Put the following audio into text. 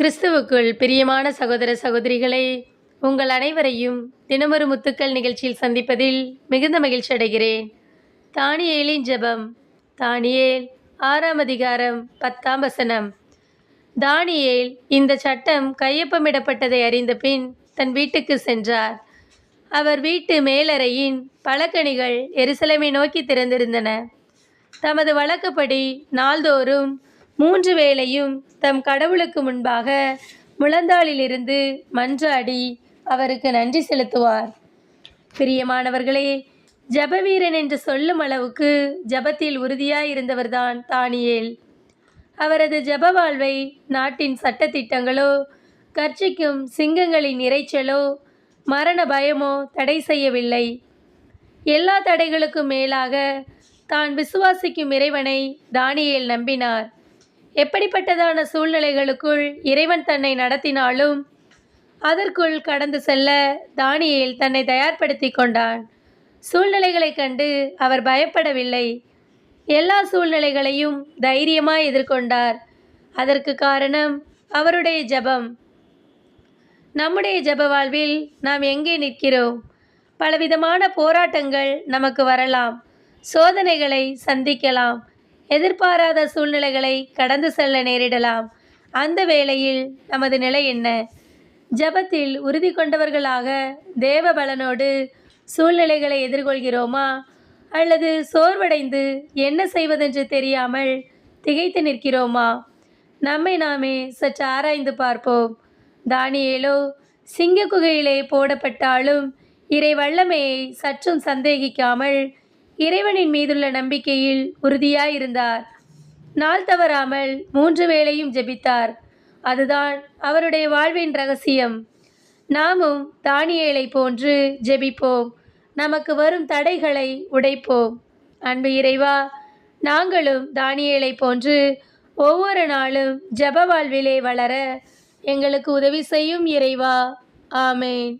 கிறிஸ்துவுக்குள் பிரியமான சகோதர சகோதரிகளை உங்கள் அனைவரையும் தினமொரு முத்துக்கள் நிகழ்ச்சியில் சந்திப்பதில் மிகுந்த மகிழ்ச்சி அடைகிறேன். தானியேலின் ஜெபம் தானியேல் ஆறாம் அதிகாரம் பத்தாம் வசனம். தானியேல் இந்த சட்டம் கையொப்பமிடப்பட்டதை அறிந்த பின் தன் வீட்டுக்கு சென்றார். அவர் வீட்டு மேலறையின் பழக்கணிகள் எருசலேமை நோக்கி திறந்திருந்தன. தமது வழக்கப்படி நாள்தோறும் மூன்று வேளையும் தம் கடவுளுக்கு முன்பாக முழந்தாளிலிருந்து மன்றாடி அவருக்கு நன்றி செலுத்துவார். பிரியமானவர்களே ஜபவீரன் என்று சொல்லும் அளவுக்கு ஜபத்தில் உறுதியாயிருந்தவர்தான் தானியேல். அவரது ஜப வாழ்வை நாட்டின் சட்டத்திட்டங்களோ கர்ச்சிக்கும் சிங்கங்களின் இரைச்சலோ மரண பயமோ தடை செய்யவில்லை. எல்லா தடைகளுக்கும் மேலாக தான் விசுவாசிக்கும் இறைவனை தானியேல் நம்பினார். எப்படிப்பட்டதான சூழ்நிலைகளுக்குள் இறைவன் தன்னை நடத்தினாலும் அதற்குள் கடந்து செல்ல தானியில் தன்னை தயார்படுத்தி கொண்டான். சூழ்நிலைகளைக் கண்டு அவர் பயப்படவில்லை. எல்லா சூழ்நிலைகளையும் தைரியமாய் எதிர்கொண்டார். அதற்கு காரணம் அவருடைய ஜெபம். நம்முடைய ஜெப வாழ்வில் நாம் எங்கே நிற்கிறோம்? பலவிதமான போராட்டங்கள் நமக்கு வரலாம். சோதனைகளை சந்திக்கலாம். எதிர்பாராத சூழ்நிலைகளை கடந்து செல்ல நேரிடலாம். அந்த வேளையில் நமது நிலை என்ன? ஜெபத்தில் உறுதி கொண்டவர்களாக தேவ பலனோடு சூழ்நிலைகளை எதிர்கொள்கிறோமா? அல்லது சோர்வடைந்து என்ன செய்வதென்று தெரியாமல் திகைத்து நிற்கிறோமா? நம்மை நாமே சற்று ஆராய்ந்து பார்ப்போம். தானியேலோ சிங்க குகையிலே போடப்பட்டாலும் இறை வல்லமையை சற்றும் சந்தேகிக்காமல் இறைவனின் மீதுள்ள நம்பிக்கையில் உறுதியாயிருந்தார். நாள் தவறாமல் மூன்று வேளையும் ஜெபித்தார். அதுதான் அவருடைய வாழ்வின் ரகசியம். நாமும் தானியேலை போன்று ஜெபிப்போம். நமக்கு வரும் தடைகளை உடைப்போம். அன்பு இறைவா நாங்களும் தானியேலை போன்று ஒவ்வொரு நாளும் ஜெப வாழ்விலே வளர எங்களுக்கு உதவி செய்யும் இறைவா. ஆமேன்.